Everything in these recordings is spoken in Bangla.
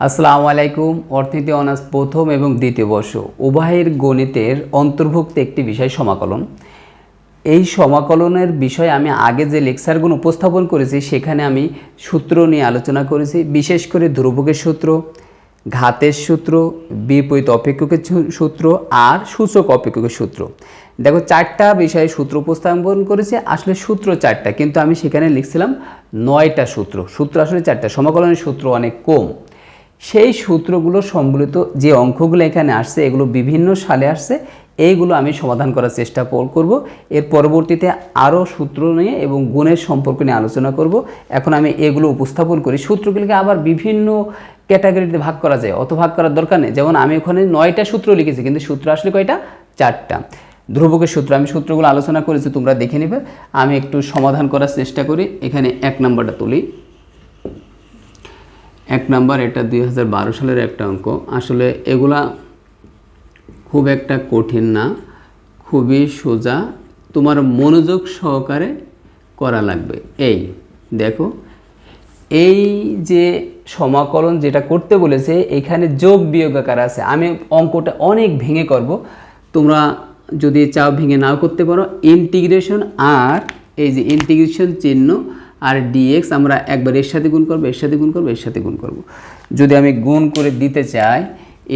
আসসালামু আলাইকুম। অর্থনীতি অনার্স প্রথম এবং দ্বিতীয় বর্ষ। উভয়ের গণিতের অন্তর্ভুক্ত একটি বিষয় সমাকলন। এই সমাকলনের বিষয়ে আমি আগে যে লেকচারগুলো উপস্থাপন করেছি, সেখানে আমি সূত্র নিয়ে আলোচনা করেছি। বিশেষ করে ধ্রুবকের সূত্র, ঘাতের সূত্র, বিপরীত অপেক্ষকের সূত্র আর সূচক অপেক্ষকের সূত্র। দেখো, চারটা বিষয়ে সূত্র উপস্থাপন করেছে। আসলে সূত্র চারটা, কিন্তু আমি সেখানে লিখছিলাম নয়টা সূত্র। সূত্র আসলে চারটা। সমাকলনের সূত্র অনেক কম। সেই সূত্রগুলো সম্বলিত যে অঙ্কগুলো এখানে আসছে, এগুলো বিভিন্ন সালে আসছে, এইগুলো আমি সমাধান করার চেষ্টা কর- করব। এর পরবর্তীতে আরও সূত্র নিয়ে এবং গুণের সম্পর্ক নিয়ে আলোচনা করব। এখন আমি এগুলো উপস্থাপন করি। সূত্রগুলিকে আবার বিভিন্ন ক্যাটাগরিতে ভাগ করা যায়, অত ভাগ করার দরকার নেই। যেমন আমি ওখানে নয়টা সূত্র লিখেছি, কিন্তু সূত্র আসলে কয়টা? চারটা। ধ্রুবকের সূত্র, আমি সূত্রগুলো আলোচনা করেছি, তোমরা দেখে নেবে। আমি একটু সমাধান করার চেষ্টা করি। এখানে এক নম্বরটা তুলি। এক নাম্বার, এটা দুই হাজার বারো সালের একটা অঙ্ক। আসলে এগুলা খুব একটা কঠিন না, খুবই সোজা। তোমার মনোযোগ সহকারে করা লাগবে। এই দেখো, এই যে সমাকলন যেটা করতে বলেছে, এখানে যোগ বিয়োগ আকার আছে। আমি অঙ্কটা অনেক ভেঙে করব। তোমরা যদি চাও ভেঙে নাও করতে পারো। ইন্টিগ্রেশন আর এই যে ইন্টিগ্রেশন চিহ্ন আর ডিএক্স আমরা একবার এর সাথে গুণ করব, এর সাথে গুণ করব, এর সাথে গুণ করব। যদি আমি গুণ করে দিতে চাই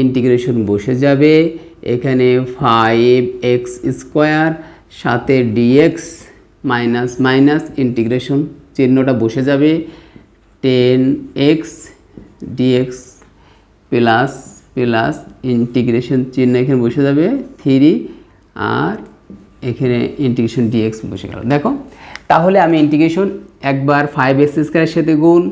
ইন্টিগ্রেশন বসে যাবে। এখানে ফাইভ এক্স স্কোয়ার সাথে ডিএক্স মাইনাস মাইনাস ইন্টিগ্রেশন চিহ্নটা বসে যাবে। Ten x dx plus plus integration চিহ্ন এখানে বসে যাবে থ্রি আর এখানে ইন্টিগ্রেশন ডিএক্স বসে গেল। দেখো, তাহলে আমি ইন্টিগ্রেশন একবার ফাইভ এক্স স্কোয়ারের সাথে গুণ,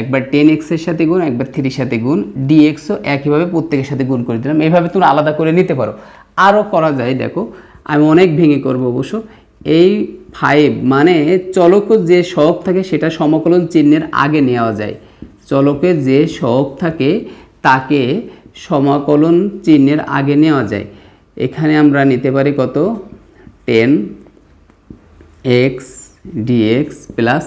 একবার টেন এক্সের সাথে গুণ, একবার থ্রির সাথে গুণ ডিএক্সও একইভাবে প্রত্যেকের সাথে গুণ করে দিলাম। এইভাবে তুমি আলাদা করে নিতে পারো। আরও করা যায়, দেখো, আমি অনেক ভেঙে করব অবশ্য। এই ফাইভ মানে চলক যে সহগ থাকে সেটা সমকলন চিহ্নের আগে নেওয়া যায়। চলকে যে সহগ থাকে তাকে সমাকলন চিহ্নের আগে নেওয়া যায়। এখানে আমরা নিতে পারি কত? Ten x dx plus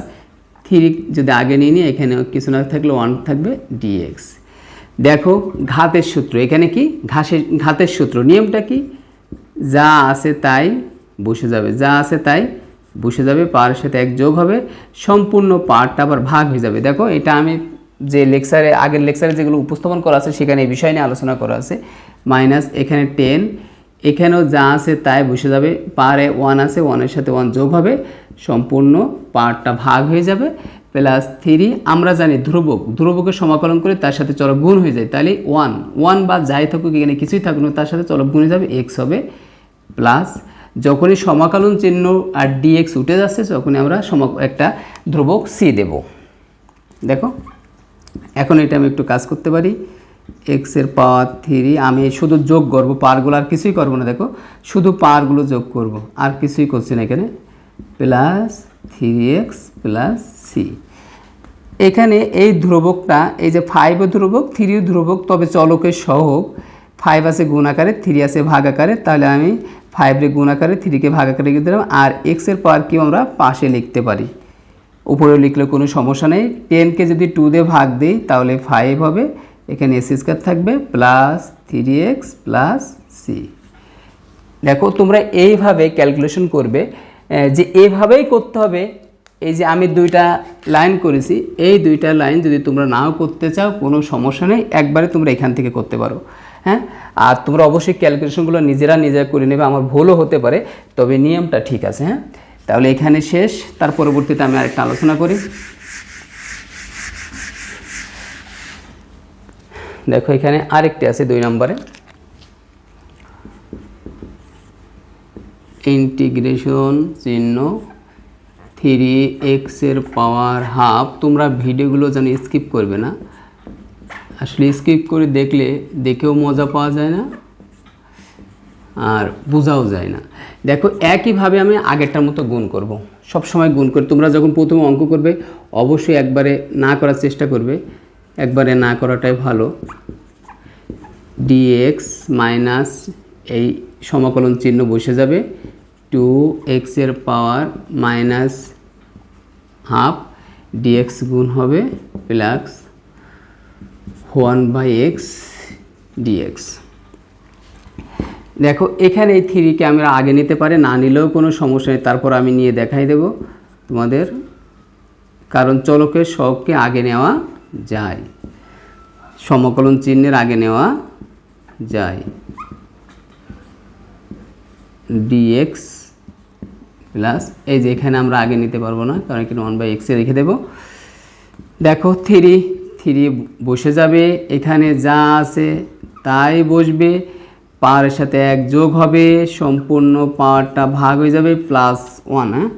three যদি আগে নিয়ে নিই, এখানে কিছু না থাকলে ওয়ান থাকবে ডিএক্স দেখো ঘাতের সূত্র, এখানে কি? ঘাসের, ঘাতের সূত্র। নিয়মটা কি? যা আছে তাই বসে যাবে। যা আছে তাই বসে যাবে, পার সাথে এক যোগ হবে, সম্পূর্ণ পার্টটা আবার ভাগ হয়ে যাবে। দেখো, এটা আমি যে লেকচারে, আগের লেকচারে যেগুলো উপস্থাপন করা আছে, সেখানে এই বিষয় নিয়ে আলোচনা করা আছে। মাইনাস এখানে টেন এখানেও যা আছে তাই বসে যাবে, পারে ওয়ান আছে ওয়ানের সাথে ওয়ান যোগ হবে সম্পূর্ণ পার্টটা ভাগ হয়ে যাবে, প্লাস থ্রি আমরা জানি ধ্রুবক, ধ্রুবকের সমাকলন করে তার সাথে চলক গুণ হয়ে যায়, তাহলে ওয়ান ওয়ান বা যাই থাকুক এখানে কিছুই থাকুক না, তার সাথে চলক গুণ হয়ে যাবে এক্স হবে প্লাস যখনই সমাকলন চিহ্ন আর ডিএক্স উঠে যাচ্ছে, তখনই আমরা সমা একটা ধ্রুবক সি দেব। দেখো, এখন এটা আমি একটু কাজ করতে পারি এক্সের পাওয়ার থ্রি আমি শুধু যোগ করব, পারগুলো আর কিছুই করব না, দেখো, শুধু পারগুলো যোগ করব, আর কিছুই করছি না এখানে। Plus three x plus c. এখানে এই ধ্রুবকটা, এই যে ফাইভও ধ্রুবক থ্রিও ধ্রুবক, তবে চলকের সহগ। ফাইভ আছে গুণ আকারে থ্রি আছে ভাগ আকারে, তাহলে আমি ফাইভে গুণ আকারে থ্রিকে ভাগ আকারে লিখে দিলাম আর এক্সের পাওয়ার কি আমরা পাশে লিখতে পারি। উপরে লিখলে কোনো সমস্যা নেই। টেনকে যদি টু দিয়ে ভাগ দিই, তাহলে ফাইভ হবে। এখানে এস স্কোয়ার থাকবে plus three x plus c দেখো, তোমরা এইভাবে ক্যালকুলেশন করবে। যে এভাবেই করতে হবে, এই যে আমি দুইটা লাইন করেছি, এই দুইটা লাইন যদি তোমরা নাও করতে চাও, কোনো সমস্যা নেই, একবারে তোমরা এখান থেকে করতে পারো। হ্যাঁ? আর তোমরা অবশ্যই ক্যালকুলেশনগুলো নিজেরা নিজেরা করে নেবে, আমার ভুলও হতে পারে, তবে নিয়মটা ঠিক আছে হ্যাঁ? তাহলে এখানে শেষ, তার পরবর্তীতে আমি আরেকটা আলোচনা করি। দেখো এখানে আরেকটি আছে দুই নম্বরে। ইন্টিগ্রেশন চিহ্ন থ্রি এক্সের পাওয়ার হাফ তোমরা ভিডিওগুলো যেন স্কিপ করবে না। আসলে স্কিপ করে দেখলে দেখেও মজা পাওয়া যায় না, আর বোঝাও যায় না। দেখো, একইভাবে আমি আগেরটার মতো গুণ করব। সব সময় গুণ করি। তোমরা যখন প্রথমে অঙ্ক করবে, অবশ্যই একবারে না করার চেষ্টা করবে। একবারে না করাটাই ভালো। ডিএক্স মাইনাস এই সমাকলন চিহ্ন বসে যাবে। টু এক্সের পাওয়ার মাইনাস হাফ ডিএক্স গুণ হবে plus one by x dx দেখো, এখানে এই থ্রিকে আমরা আগে নিতে পারি, না নিলেও কোনো সমস্যা নেই, তারপর আমি নিয়ে দেখাই দেব তোমাদের। কারণ চলকের শখকে আগে নেওয়া যায়, সমকলন চিহ্নের আগে নেওয়া যায়। ডিএক্স প্লাস এই যে এখানে আমরা আগে নিতে পারব না, কারণ এখানে ওয়ান বাই এক্সে রেখে দেবো। দেখো থ্রি থ্রি বসে যাবে, এখানে যা আছে তাই বসবে পাওয়ারের সাথে এক যোগ হবে, সম্পূর্ণ পাওয়ারটা ভাগ হয়ে যাবে প্লাস ওয়ান হ্যাঁ?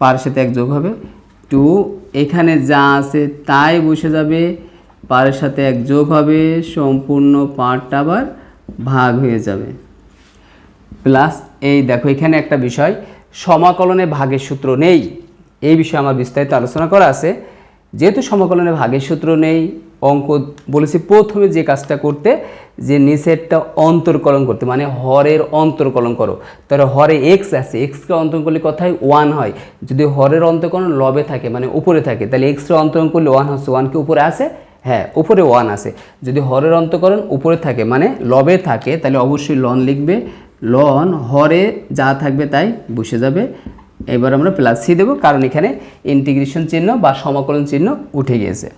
পাওয়ারের সাথে এক যোগ হবে টু এখানে যা আছে তাই বসে যাবে পাওয়ারের সাথে এক যোগ হবে, সম্পূর্ণ পাওয়ারটা আবার ভাগ হয়ে যাবে। প্লাস এই দেখো, এখানে একটা বিষয়, সমাকলনে ভাগের সূত্র নেই। এই বিষয়ে আমার বিস্তারিত আলোচনা করা আছে। যেহেতু সমাকলনে ভাগের সূত্র নেই, অঙ্ক বলেছি প্রথমে যে কাজটা করতে, যে নিচেরটা অন্তর্কলন করতে মানে হরের অন্তর্কলন করো। তাহলে হরে এক্স আছে এক্সকে অন্তরণ করলে কথায় ওয়ান হয়। যদি হরের অন্তর্কলন লবে থাকে মানে উপরে থাকে, তাহলে এক্সকে অন্তরণ করলে ওয়ান হচ্ছে ওয়ান কি উপরে আছে? হ্যাঁ উপরে ওয়ান আছে। যদি হরের অন্তকরণ উপরে থাকে মানে লবে থাকে, তাহলে অবশ্যই লন লিখবে। লন, হরে, যা থাকবে তাই বসে যাবে। এবার আমরা প্লাস সি দেবো, কারণ এখানে ইন্টিগ্রেশন চিহ্ন বা সমাকলন চিহ্ন উঠে গিয়েছে।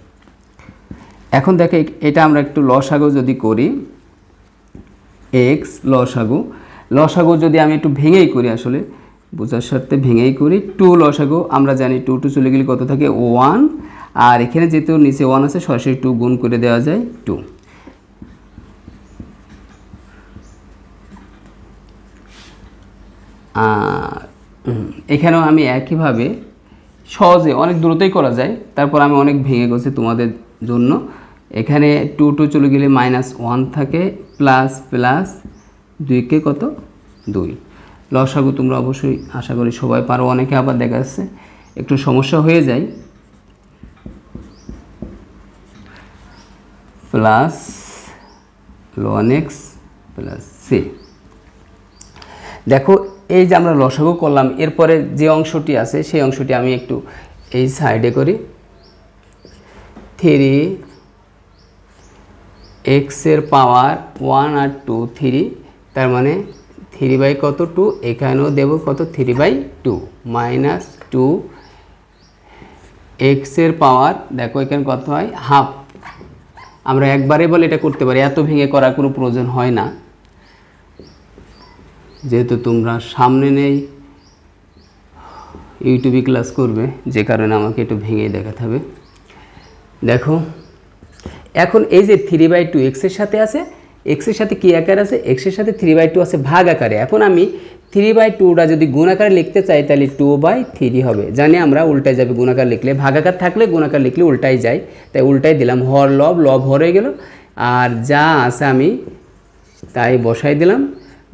এখন দেখে এটা আমরা একটু লসাগু যদি করি এক্স লসাগু। লসাগু যদি আমি একটু ভেঙেই করি আসলে, বোঝার সাথে ভেঙেই করি টু লসাগু, আমরা জানি টু টু চলে গেলে কত থাকে? ওয়ান আর এখানে যেহেতু নিচে ওয়ান আছে, সরাসরি টু গুণ করে দেওয়া যায় টু আর হুম, এখানেও আমি একইভাবে সহজে অনেক দ্রুতই করা যায়। তারপর আমি অনেক ভেঙে গেছি তোমাদের জন্য। এখানে টু টু চলে গেলে মাইনাস ওয়ান থাকে প্লাস প্লাস দুইকে কত? দুই। লসাগু তোমরা অবশ্যই আশা করি সবাই পারো, অনেকে আবার দেখা যাচ্ছে একটু সমস্যা হয়ে যায়। Plus ln x plus c দেখো এই যে আমরা লসাগু করলাম, এরপরে যে অংশটি আছে, সেই অংশটি আমি একটু এই সাইডে করি। থ্রি এক্সের পাওয়ার ওয়ান আর টু থ্রি তার মানে থ্রি বাই কত টু এখানেও দেব কত? Three by two minus two এক্সের পাওয়ার দেখো এখানে কত হয়? হাফ আমরা একবারে বলে এটা করতে পারি, এত ভেঙে করার কোনো প্রয়োজন হয় না। যেহেতু তোমরা সামনে নেই ইউটিউবে ক্লাস করবে, যে কারণে আমাকে একটু ভেঙে দেখাতে হবে। দেখো, এখন এই যে থ্রি বাই টু এক্সের সাথে আছে এক্সের সাথে কী আকার আছে? এক্সের সাথে থ্রি বাই টু আছে ভাগ আকারে। এখন আমি থ্রি বাই টুটা যদি গুণ আকারে লিখতে চাই, তাহলে টু বাই থ্রি হবে। জানি আমরা উল্টায় যাবে গুণাকার লিখলে ভাগাকার থাকলে গুণাকার লিখলে উল্টাই যায়। তাই উল্টাই দিলাম, হর লব লব হর হয়ে গেল। আর যা আছে আমি তাই বসাই দিলাম।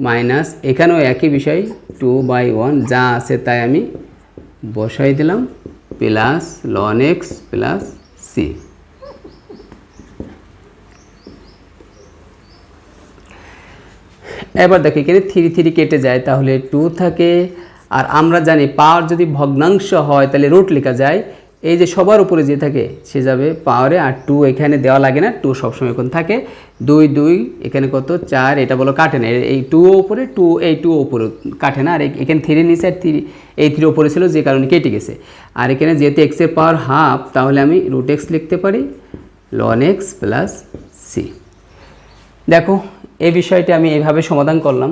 মাইনাস এখানেও একই বিষয় টু বাই ওয়ান যা আছে তাই আমি বসাই দিলাম plus ln x plus c এবার দেখো, এখানে থ্রি থ্রি কেটে যায়, তাহলে টু থাকে, আর আমরা জানি পাওয়ার যদি ভগ্নাংশ হয়, তাহলে রুট লেখা যায় এই যে সবার উপরে যে থাকে, সে যাবে পাওয়ারে আর টু এখানে দেওয়া লাগে না টু সবসময় এখন থাকে। দুই দুই, এখানে কত? চার, এটা বলো কাটে না। এই টু ওপরে টু এই টু ওপরে কাটে না। আর এখানে থ্রি নিচে আর থ্রি এই থ্রি উপরে ছিল, যে কারণে কেটে গেছে। আর এখানে যেহেতু এক্সের পাওয়ার হাফ তাহলে আমি রুট এক্স লিখতে পারি লন এক্স প্লাস সি দেখো, এই বিষয়টি আমি এইভাবে সমাধান করলাম।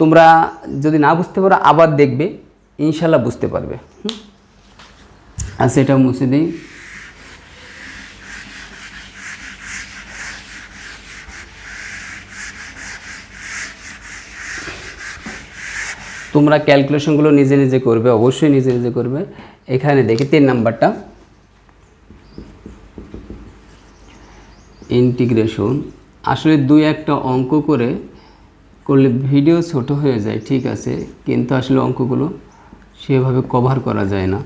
তোমরা যদি না বুঝতে পারো, আবার দেখবে ইনশাল্লাহ বুঝতে পারবে। হুম? আর সেটা মুছে দিই। তোমরা ক্যালকুলেশনগুলো নিজে নিজে করবে, অবশ্যই নিজে নিজে করবে। এখানে দেখি তিন নাম্বারটা। ইন্টিগ্রেশন আসলে দুই একটা অঙ্ক করে করলে ভিডিও ছোট হয়ে যায়, ঠিক আছে, কিন্তু আসলে অঙ্কগুলো সেভাবে কভার করা যায় না।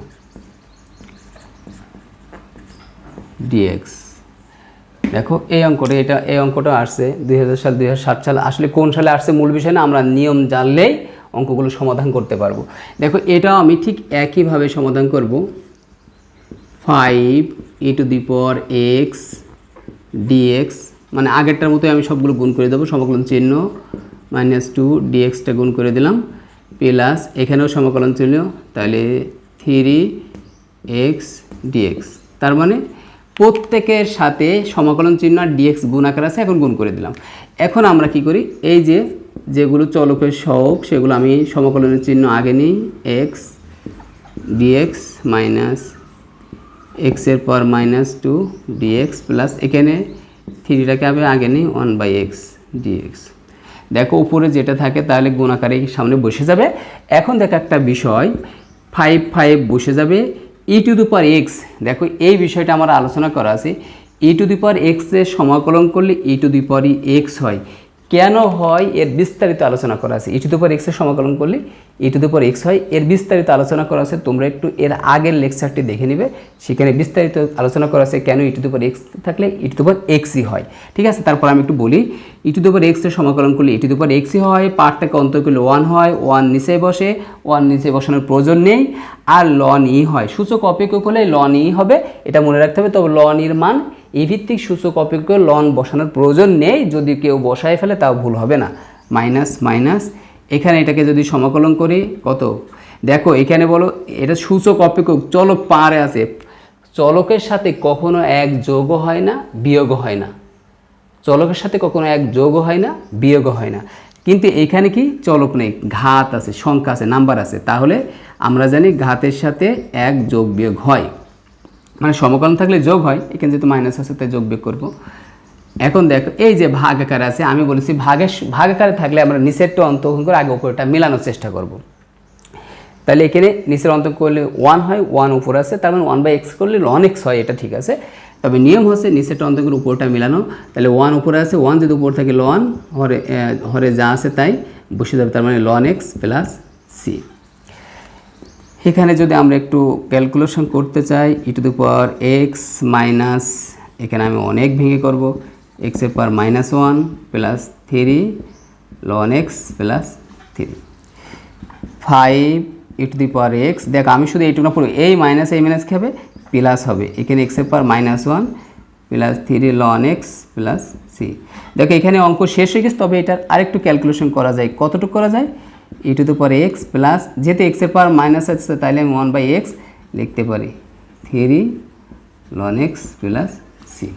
ডিএক্স দেখো, এই অঙ্কটা, এটা, এই অঙ্কটা আসছে দুই হাজার সাল, দুই সাল। আসলে কোন সালে আসছে মূল বিষয় না, আমরা নিয়ম জানলেই অঙ্কগুলো সমাধান করতে পারব। দেখো, এটাও আমি ঠিক একইভাবে সমাধান করব। ফাইভ ই টু দি পর এক্স ডিএক্স মানে আগেরটার মতোই আমি সবগুলো গুণ করে দেবো, সমাকলন চিহ্ন মাইনাস টু ডিএক্সটা গুণ করে দিলাম প্লাস এখানেও সমাকলন চিহ্ন, তাহলে থ্রি এক্স ডিএক্স তার মানে প্রত্যেকের সাথে সমাকলন চিহ্ন আর ডিএক্স গুণ আকার আছে, এখন গুণ করে দিলাম। এখন আমরা কি করি? এই যে যেগুলো চলকের সহক সেগুলো আমি সমাকলনের চিহ্ন আগে নিই এক্স ডিএক্স মাইনাস এক্সের পর মাইনাস টু ডিএক্স প্লাস এখানে থ্রিটাকে আমি আগে নিই ওয়ান বাই এক্স ডিএক্স দেখো, উপরে যেটা থাকে তাহলে গুণাকারে সামনে বসে যাবে। এখন দেখো একটা বিষয় ফাইভ ফাইভ বসে যাবে ই টু দি পাওয়ার এক্স দেখো, এই বিষয়টা আমার আলোচনা করা আছে ই টু দি পাওয়ার এক্সের সমাকলন করলে ই টু দি পাওয়ার এক্স হয়। কেন হয় এর বিস্তারিত আলোচনা করা আছে? ই টু দি পাওয়ার এক্সের সমাকলন করলে ই টু দি পাওয়ার এক্স হয়, এর বিস্তারিত আলোচনা করা আছে, তোমরা একটু এর আগের লেকচারটি দেখে নিবে। সেখানে বিস্তারিত আলোচনা করা আছে কেন ই টু দি পাওয়ার এক্স থাকলে ই টু দি পাওয়ার এক্সই হয়। ঠিক আছে? তারপর আমি একটু বলি ই টু দি পাওয়ার এক্সের সমাকলন করলে ই টু দি পাওয়ার এক্সই হয় পার্টটাকে অন্তর করলে ওয়ান হয় ওয়ান নিচে বসে ওয়ান নিচে বসানোর প্রয়োজন নেই, আর লন ই হয়। সূচক অপেক্ষক হলে লন ই হবে, এটা মনে রাখতে হবে, তবে লন ইর মান এই ভিত্তিক সূচক অপেক্ষ লন বসানোর প্রয়োজন নেই। যদি কেউ বসায় ফেলে, তাও ভুল হবে না। Minus minus. এখানে এটাকে যদি সমাকলন করি, কত? দেখো, এখানে বলো, এটা সূচক অপেক্ষক চলক পারে আছে। চলকের সাথে কখনো এক যোগ হয় না বিয়োগ হয় না। চলকের সাথে কখনো এক যোগ হয় না বিয়োগ হয় না। কিন্তু এখানে কি? চলক নেই, ঘাত আছে, সংখ্যা আছে, নাম্বার আছে। তাহলে আমরা জানি ঘাতের সাথে এক যোগ বিয়োগ হয়। মানে সমকলন থাকলে যোগ হয়, এখানে যেহেতু মাইনাস আছে, তাই যোগ বিয়োগ করব। এখন দেখো, এই যে ভাগ আকার আছে, আমি বলেছি ভাগের ভাগ আকারে থাকলে আমরা নিচেরটা অন্তর্গ্রহণ করে, আগে উপরটা মেলানোর চেষ্টা করব। তাহলে এখানে নিচের অন্ত করলে ওয়ান হয় ওয়ান উপর আছে, তার মানে ওয়ান বাই এক্স করলে লন এক্স হয়, এটা ঠিক আছে। তবে নিয়ম হচ্ছে নিচেরটা অন্ত করে উপরটা মেলানো, তাহলে ওয়ান উপরে আছে ওয়ান যদি উপর থাকে লন হরে হরে যা আছে তাই বসে যাবে, তার মানে লন এক্স প্লাস সি এখানে যদি আমরা একটু ক্যালকুলেশন করতে চাই e to the power x minus এখানে আমি অনেক ভেঙে করব এক্সের power minus one plus three ln x plus three five e to the power x দেখ আমি শুধু এইটুকু না পড়ব এই মাইনাস এই মাইনাস খাবে প্লাস হবে। এখানে এক্সের power minus one plus three ln x plus c দেখো এখানে অঙ্ক শেষ হয়ে গেছে, তবে এটার আরেকটু ক্যালকুলেশন করা যায়। কতটুকু করা যায়? E to the power x plus যেহেতু এক্সের পাওয়ার মাইনাস আছে তাহলে আমি ওয়ান বাই এক্স লিখতে পারি three ln x plus c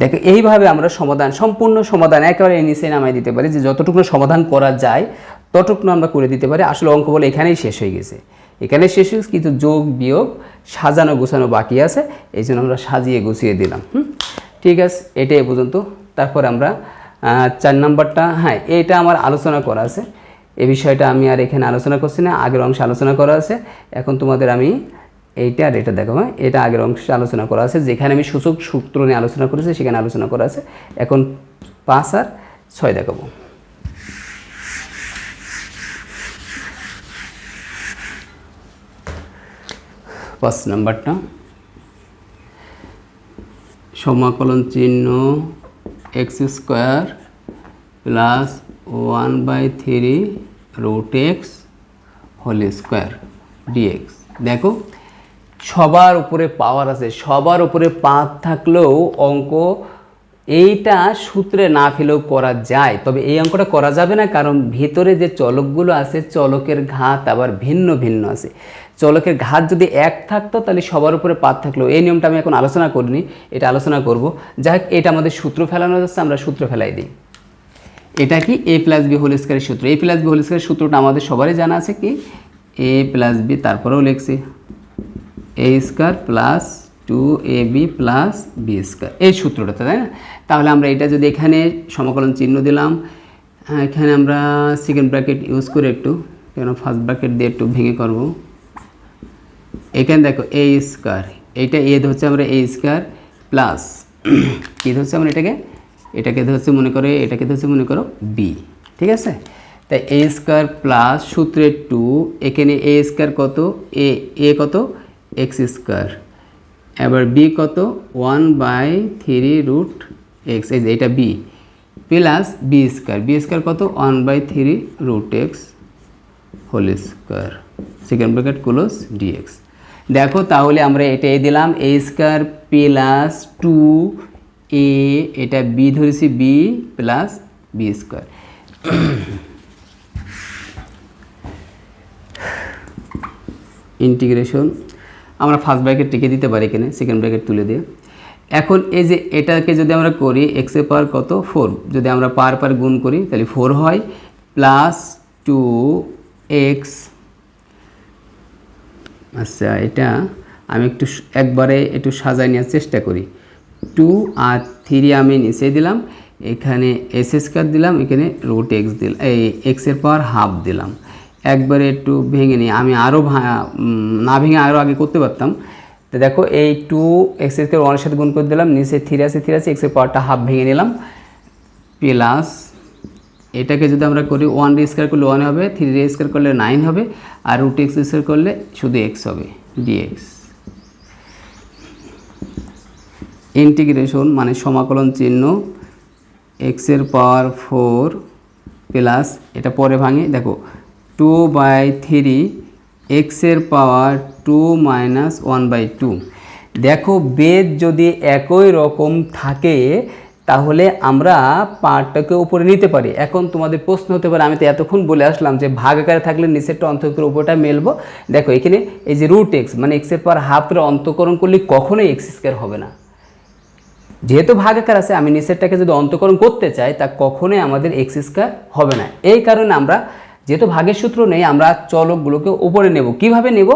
দেখো এইভাবে আমরা সমাধান সম্পূর্ণ সমাধান একেবারে নিচে নামাই দিতে পারি যে যতটুকু সমাধান করা যায় ততটুকু আমরা করে দিতে পারি। আসলে অঙ্ক বলে এখানেই শেষ হয়ে গেছে। এখানে শেষ হয়ে গেছে, কিন্তু যোগ বিয়োগ সাজানো গোছানো বাকি আছে এই জন্য আমরা সাজিয়ে গুছিয়ে দিলাম ঠিক আছে এটাই পর্যন্ত। তারপর আমরা চার নাম্বারটা হ্যাঁ এটা আমার আলোচনা করা আছে। এই বিষয়টা আমি আর এখানে আলোচনা করছি না, আগের অংশে আলোচনা করা আছে। এখন তোমাদের আমি এইটা আর এটা দেখো এটা আগের অংশে আলোচনা করা আছে, যেখানে আমি সূচক সূত্র নিয়ে আলোচনা করেছি, সেখানে আলোচনা করা আছে। এখন পাঁচ আর ছয় দেখাবো। পাঁচ নাম্বারটা। সমাকলন চিহ্ন x square plus one by three root x whole square dx. দেখো, সবার উপরে পাওয়ার আছে, সবার উপরে পাত থাকলেও অঙ্ক এইটা সূত্রে না ফেলেও করা যায়। তবে এই অঙ্কটা করা যাবে না, কারণ ভিতরে যে চলকগুলো আছে, চলকের ঘাত আবার ভিন্ন ভিন্ন আছে। চলকের ঘাত যদি এক থাকতো, তাহলে সবার উপরে পাত থাকল। এই নিয়মটা আমি এখন আলোচনা করিনি, এটা আলোচনা করব। যাই এটা আমাদের সূত্র ফেলানো যাচ্ছে, আমরা সূত্র ফেলাই দিই। এটা কি এ প্লাস বি হোল স্কোয়ারের সূত্র? এ প্লাস বি হোল স্কোয়ারের সূত্রটা আমাদের সবারই জানা আছে কি? এ প্লাস বি তারপরেও লিখছি। A square plus two a b plus b square এই সূত্রটা তাই না? তাহলে আমরা এটা যদি এখানে সমাকলন চিহ্ন দিলাম আহ, এখানে আমরা সেকেন্ড ব্র্যাকেট ইউজ করে একটু কেন ফার্স্ট ব্র্যাকেট দিয়ে একটু ভেঙে করব। এখানে দেখো এ স্কোয়ার এইটা এ ধরছে আমরা এ স্কোয়ার প্লাস কী ধরছে আমরা এটাকে? এটাকে ধরছে মনে করে, এটাকে ধরছে মনে করো বি ঠিক আছে? তাই এ স্কোয়ার প্লাস সূত্রের টু এখানে এ স্কোয়ার কত? এ এ কত? এক্স স্কোয়ার এবার বি কত? One by three root x এই যে এটা b plus b square b square কত? One by three root x whole square second bracket close dx দেখো তাহলে আমরা এটাই দিলাম a square plus two a এটা বি ধরেছি b plus b square integration আমরা ফার্স্ট ব্র্যাকেট টিকে দিতে পারি এখানে সেকেন্ড ব্র্যাকেট তুলে দিয়ে। এখন এই যে এটাকে যদি আমরা করি এক্সের পাওয়ার কত? ফোর যদি আমরা পার পার গুণ করি, তাহলে ফোর হয় প্লাস টু এক্স আচ্ছা এটা আমি একটু একবারে একটু সাজায় নেওয়ার চেষ্টা করি। টু আর থ্রি আমি নিচে দিলাম, এখানে এস স্কোয়ার দিলাম, এখানে রুট এক্স দিলাম এই এক্সের পাওয়ার হাফ দিলাম। একবারে একটু ভেঙে নিই আমি আরও না ভেঙে আরও আগে করতে পারতাম। তো দেখো, এই টু এক্স স্কোয়ার ওয়ানের সাথে গুণ করে দিলাম, নিচে থ্রি আছে থ্রি আছে এক্সের পাওয়ারটা হাফ ভেঙে নিলাম। প্লাস এটাকে যদি আমরা করি ওয়ান ডি স্কোয়ার করলে ওয়ান হবে থ্রি ডি স্কোয়ার করলে নাইন হবে, আর রুট এক্স স্কোয়ার করলে শুধু এক্স হবে ডিএক্স ইন্টিগ্রেশন মানে সমাকলন চিহ্ন এক্সের পাওয়ার ফোর প্লাস এটা পরে ভাঙে, দেখো টু বাই থ্রি এক্সের power two minus one by two দেখো বেদ যদি একই রকম থাকে, তাহলে আমরা পার্টটাকে উপরে নিতে পারি। এখন তোমাদের প্রশ্ন হতে পারে, আমি তো এতক্ষণ বলে আসলাম যে ভাগ আকারে থাকলে নিচেরটা অন্তকের উপরটা মেলবো। দেখো, এখানে এই যে রুট এক্স মানে এক্সের পর হাফের অন্তকরণ করলে কখনোই এক্স স্কোয়ার হবে না। যেহেতু ভাগাকার আছে, আমি নিচেরটাকে যদি অন্তকরণ করতে চাই, তা কখনোই আমাদের এক্স স্কোয়ার হবে না। এই কারণে আমরা, যেহেতু ভাগের সূত্র নেই, আমরা চলকগুলোকে উপরে নেব। কীভাবে নেব?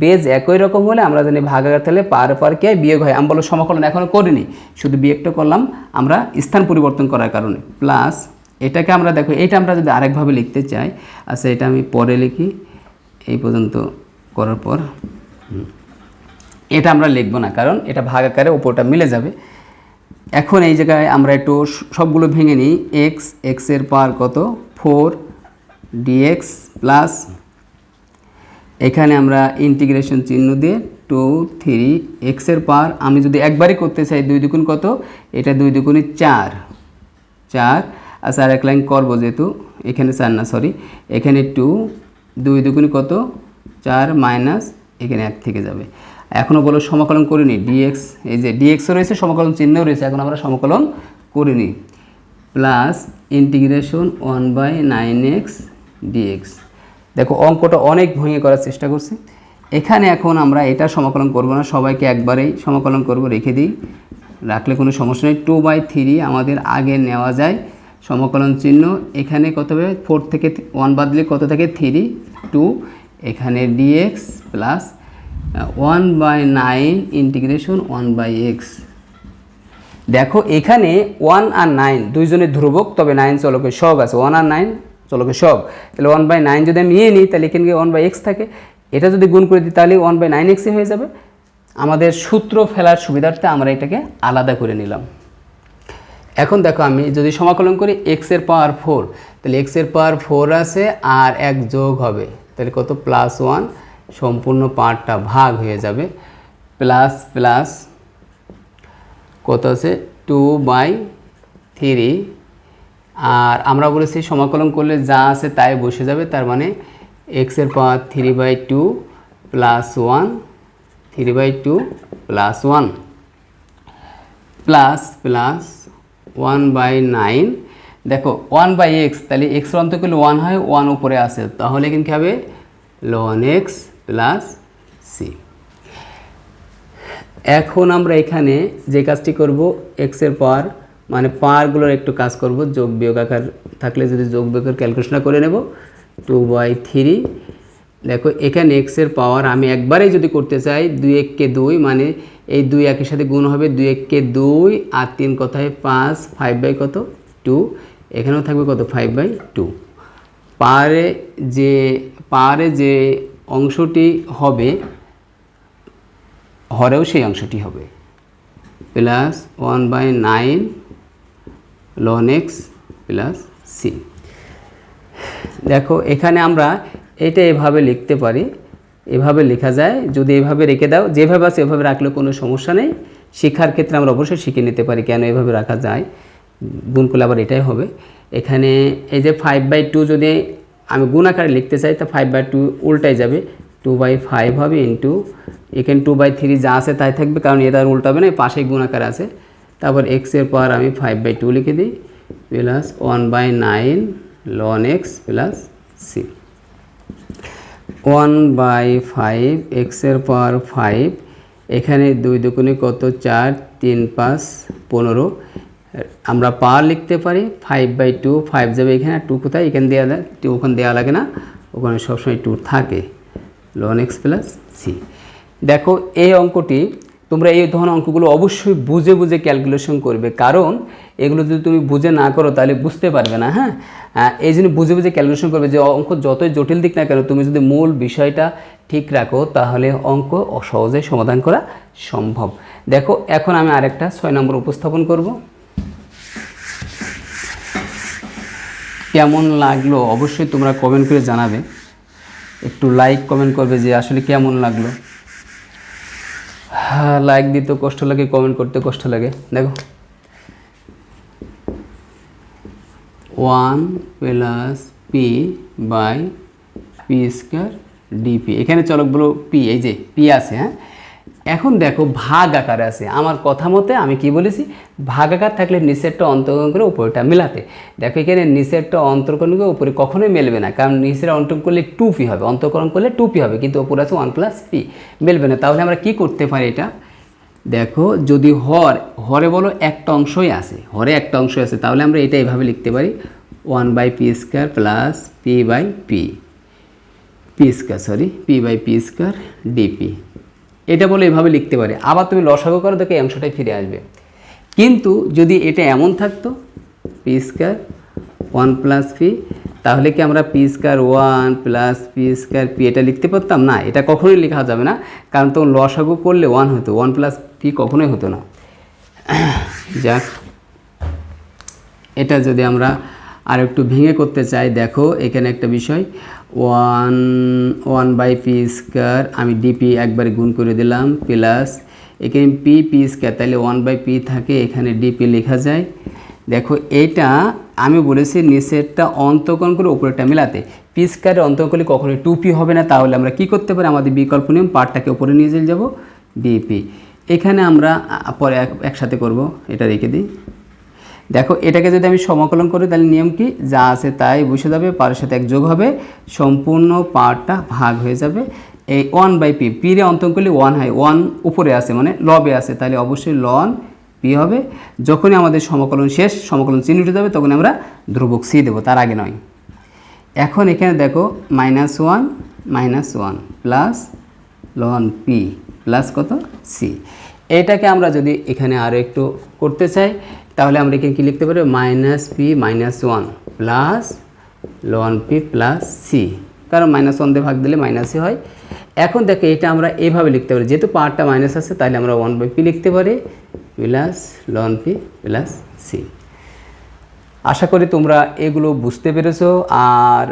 বেজ একই রকম হলে আমরা জানি ভাগাকার তাহলে পার পার কে বিয়োগ হয়। আমি বলো সমাকলন এখনও করিনি। শুধু বিয়োগটা করলাম আমরা স্থান পরিবর্তন করার কারণে। প্লাস এটাকে আমরা দেখো, এটা আমরা যদি আরেকভাবে লিখতে চাই আচ্ছা এটা আমি পরে লিখি। এই পর্যন্ত করার পর এটা আমরা লিখব না, কারণ এটা ভাগ আকারে উপরটা মিলে যাবে। এখন এই জায়গায় আমরা একটু সবগুলো ভেঙে নিই। এক্স এক্সের পার কত? ফোর ডিএক্স প্লাস এখানে আমরা ইন্টিগ্রেশন চিহ্ন দিয়ে টু থ্রি এক্সের পার আমি যদি একবারই করতে চাই দুই দুগুণ কত? এটা দুই দুগুণে চার। চার। আর স্যার এক লাইন করব যেহেতু। এখানে চার না সরি এখানে টু দুই দুগুণে কত? চার মাইনাস এখানে এক থেকে যাবে। এখনও বলো সমাকলন করিনি। ডিএক্স এই যে ডিএক্সও রয়েছে, সমাকলন চিহ্নও রয়েছে, এখন আমরা সমাকলন করিনি। Plus integration one by nine x dx দেখো, অঙ্কটা অনেক ভেঙে করার চেষ্টা করছি। এখানে এখন আমরা এটা সমাকলন করব না, সবাইকে একবারেই সমাকলন করব, রেখে দিই। রাখলে কোনো সমস্যা নেই। টু বাই থ্রি আমাদের আগে নেওয়া যায়। সমাকলন চিহ্ন, এখানে কত হবে? ফোর থেকে ওয়ান বাদ দিলে কত থাকে? থ্রি টু এখানে dx plus one by nine integration one by x দেখো, এখানে ওয়ান আর নাইন দুইজনের ধ্রুবক, তবে নাইন চলকের সব আছে। ওয়ান আর নাইন চলকের সব। তাহলে ওয়ান বাই নাইন যদি আমি নিয়ে নিই, তাহলে এখানে ওয়ান বাই এক্স থাকে। এটা যদি গুণ করে দিই, তাহলে ওয়ান বাই নাইন এক্সই হয়ে যাবে। আমাদের সূত্র ফেলার সুবিধার্থে আমরা এটাকে আলাদা করে নিলাম। এখন দেখো, আমি যদি সমাকলন করি এক্সের পাওয়ার ফোর তাহলে এক্সের পাওয়ার ফোর আছে আর এক যোগ হবে। তাহলে কত? প্লাস ওয়ান সম্পূর্ণ পার্টটা ভাগ হয়ে যাবে। প্লাস প্লাস, কত আছে? Two by three. আর আমরা বলেছি সমাকলন করলে যা আছে তাই বসে যাবে, তার মানে এক্সের power three by two plus one, three by two plus one. Plus plus one by nine. দেখো, ওয়ান বাই এক্স, তাহলে এক্স অন্ত করলে ওয়ান হয়, ওয়ান উপরে আসে। তাহলে কিন্তু হবে? Ln x plus c. এখন আমরা এখানে যে কাজটি করব এক্সের পাওয়ার মানে পাওয়ারগুলোর একটু কাজ করব, যোগ বিয়োগ আকার থাকলে যদি যোগ বিয়োগের ক্যালকুলেশনটা করে নেব টু বাই থ্রি দেখো, এখানে এক্সের পাওয়ার আমি একবারেই যদি করতে চাই, দুই এককে দুই মানে এই দুই একের সাথে গুণ হবে দুই এককে দুই, আর তিন কথায়? পাঁচ ফাইভ বাই কত? টু এখানেও থাকবে কত? ফাইভ বাই টু পাওয়ারে যে পাওয়ারে যে অংশটি হবে, হরেও সেই অংশটি হবে। Plus one by nine ln x plus c দেখো, এখানে আমরা এটা এভাবে লিখতে পারি, এভাবে লেখা যায়। যদি এভাবে রেখে দাও, যেভাবে আছে এভাবে রাখলে কোনো সমস্যা নেই। শিক্ষার ক্ষেত্রে আমরা অবশ্যই শিখে নিতে পারি কেন এভাবে রাখা যায়। গুণ করলে আবার এটাই হবে। এখানে এই যে ফাইভ বাই টু যদি আমি গুণ আকারে লিখতে চাই, তা ফাইভ বাই টু উল্টাই যাবে। টু বাই ফাইভ হবে ইন্টু এখানে টু বাই থ্রি যা আছে তাই থাকবে, কারণ এটা আর উল্টাবে না পাশেই গুণ আকারে আছে। তারপর এক্সের পাওয়ার আমি ফাইভ বাই টু লিখে দিই plus one by nine ln x plus c one by five এক্সের পাওয়ার ফাইভ এখানে দুই দুগুণে কত? চার, তিন, পাঁচ, পনেরো। আমরা পাওয়ার লিখতে পারি ফাইভ বাই টু ফাইভ যাবে এখানে টু কোথায়? এখানে দেওয়া যায় টু ওখানে দেওয়া লাগে না। ওখানে সবসময় টু থাকে। লন এক্স প্লাস সি দেখো, এই অঙ্কটি তোমরা এই ধরনের অঙ্কগুলো অবশ্যই বুঝে বুঝে ক্যালকুলেশন করবে। কারণ এগুলো যদি তুমি বুঝে না করো, তাহলে বুঝতে পারবে না হ্যাঁ? এই জন্য বুঝে বুঝে ক্যালকুলেশন করবে যে অঙ্ক যতই জটিল দিক না কেন, তুমি যদি মূল বিষয়টা ঠিক রাখো, তাহলে অঙ্ক সহজে সমাধান করা সম্ভব। দেখো, এখন আমি আরেকটা ছয় নম্বর উপস্থাপন করব। কেমন লাগল অবশ্যই তোমরা কমেন্ট করে জানাবে। একটু লাইক কমেন্ট করবে যে আসলে কেমন লাগল। হ্যাঁ লাইক দিতে কষ্ট লাগে কমেন্ট করতে কষ্ট লাগে। দেখো। One plus p by p square dp এখানে চলকগুলো পি এই যে পি আছে হ্যাঁ? এখন দেখো ভাগ আকারে আছে। আমার কথা মতে আমি কি বলেছি? ভাগ আকার থাকলে নিচেরটা অন্তর্করণ করে উপরেটা মেলাতে। দেখো এখানে নিচেরটা অন্তর্করণ করে উপরে কখনোই মেলবে না। কারণ নিচের অন্তর্করণ করলে টু পি হবে। অন্তর্করণ করলে টু পি হবে। কিন্তু উপরে আছে ওয়ান প্লাস পি মেলবে না। তাহলে আমরা কি করতে পারি এটা? দেখো, যদি হর, হরে বলো একটা অংশই আছে। হরে একটা অংশই আছে। তাহলে আমরা এটা এইভাবে লিখতে পারি। One by p square plus p by p p square sorry p by p square dp এটা বলে এভাবে লিখতে পারে। আবার তুমি লসাগু করো, দেখো এই অংশটাই ফিরে আসবে। কিন্তু যদি এটা এমন থাকতো p square one plus p তাহলে কি আমরা p square one plus p square p এটা লিখতে পারতাম? না, এটা কখনোই লেখা যাবে না। কারণ তখন লসাগু করলে ওয়ান হতো ওয়ান প্লাস পি কখনোই হতো না। যাক, এটা যদি আমরা আর একটু ভেঙে করতে চাই, দেখো এখানে একটা বিষয়। One one by p square, আমি ডিপি একবার গুণ করে দিলাম, প্লাস এখানে পি পি স্কোয়ার তাহলে ওয়ান বাই পি থাকে, এখানে ডিপি লেখা যায়। দেখো এটা আমি বলেছি নিচেরটা অন্তকরণ করে উপরেরটা মেলাতে। পি স্কোয়ারের অন্তকরণ করলে কখনোই টু পি হবে না, তাহলে আমরা কি করতে পারি? আমাদের বিকল্প নিয়ম, পার্টটাকে উপরে নিয়ে চলে যাব ডিপি এখানে আমরা পরে এক- একসাথে করব, এটা রেখে দিই। দেখো, এটাকে যদি আমি সমাকলন করি, তাহলে নিয়ম কি? যা আছে তাই বসে যাবে পারের সাথে এক যোগ হবে, সম্পূর্ণ পার্টটা ভাগ হয়ে যাবে। এই ওয়ান বাই পি পিরে অন্তন করলে ওয়ান হয় ওয়ান উপরে আছে মানে লবে আছে, তাহলে অবশ্যই লন পি হবে। যখনই আমাদের সমাকলন শেষ, সমাকলন চিহ্ন উঠে যাবে তখন আমরা ধ্রুবক সি দেবো, তার আগে নয়। এখন এখানে দেখো minus one minus one plus ln p plus কত? সি এটাকে আমরা যদি এখানে আরও একটু করতে চাই তাহলে আমরা এখানে কী লিখতে পারি? Minus p minus one plus ln p plus c কারণ মাইনাস ওয়ান দিয়ে ভাগ দিলে মাইনাসই হয়। এখন দেখো, এটা আমরা এভাবে লিখতে পারি। যেহেতু পাওয়ারটা মাইনাস আছে, তাহলে আমরা ওয়ান বাই পি লিখতে পারি। Plus ln p plus c আশা করি তোমরা এগুলো বুঝতে পেরেছ। আর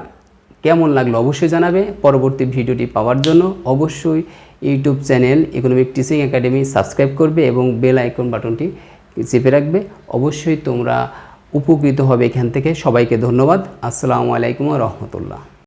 কেমন লাগল অবশ্যই জানাবে। পরবর্তী ভিডিওটি পাওয়ার জন্য অবশ্যই YouTube channel economic teaching academy subscribe করবে এবং বেল আইকন বাটনটি চেপে রাখবে। অবশ্যই তোমরা উপকৃত হবে এখান থেকে। সবাইকে ধন্যবাদ। আসসালামু আলাইকুম রহমতুল্লাহ।